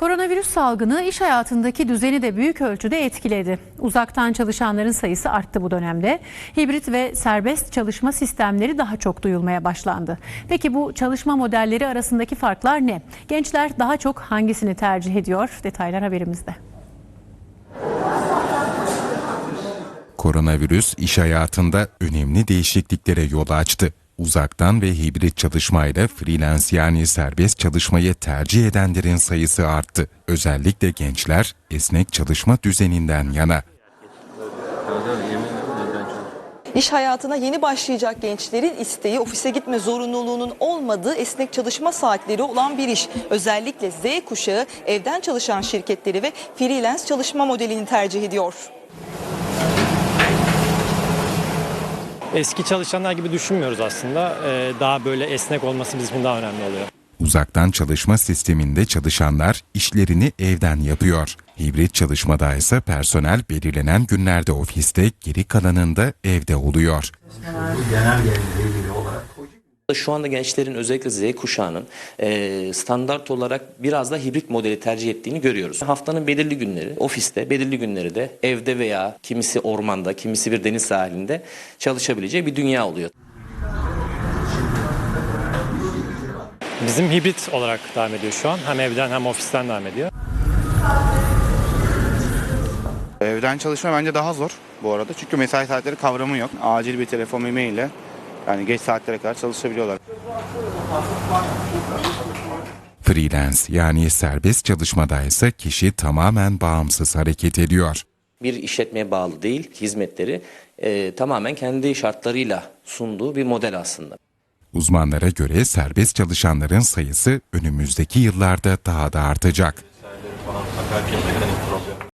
Koronavirüs salgını iş hayatındaki düzeni de büyük ölçüde etkiledi. Uzaktan çalışanların sayısı arttı bu dönemde. Hibrit ve serbest çalışma sistemleri daha çok duyulmaya başlandı. Peki bu çalışma modelleri arasındaki farklar ne? Gençler daha çok hangisini tercih ediyor? Detaylar haberimizde. Koronavirüs iş hayatında önemli değişikliklere yol açtı. Uzaktan ve hibrit çalışmayla freelance yani serbest çalışmayı tercih edenlerin sayısı arttı. Özellikle gençler esnek çalışma düzeninden yana. İş hayatına yeni başlayacak gençlerin isteği ofise gitme zorunluluğunun olmadığı esnek çalışma saatleri olan bir iş. Özellikle Z kuşağı evden çalışan şirketleri ve freelance çalışma modelini tercih ediyor. Eski çalışanlar gibi düşünmüyoruz aslında. Ee, Daha böyle esnek olması bizim için daha önemli oluyor. Uzaktan çalışma sisteminde çalışanlar işlerini evden yapıyor. Hibrit çalışmada ise personel belirlenen günlerde ofiste, geri kalanında evde oluyor. Şu anda gençlerin özellikle Z kuşağının e, standart olarak biraz da hibrit modeli tercih ettiğini görüyoruz. Haftanın belirli günleri ofiste, belirli günleri de evde veya kimisi ormanda, kimisi bir deniz sahilinde çalışabileceği bir dünya oluyor. Bizim hibrit olarak devam ediyor şu an. Hem evden hem ofisten devam ediyor. Evden çalışma bence daha zor bu arada. Çünkü mesai saatleri kavramı yok. Acil bir telefon ile yani geç saatlere kadar çalışabiliyorlar. Freelance yani serbest çalışmada ise kişi tamamen bağımsız hareket ediyor. Bir işletmeye bağlı değil, hizmetleri e, tamamen kendi şartlarıyla sunduğu bir model aslında. Uzmanlara göre serbest çalışanların sayısı önümüzdeki yıllarda daha da artacak.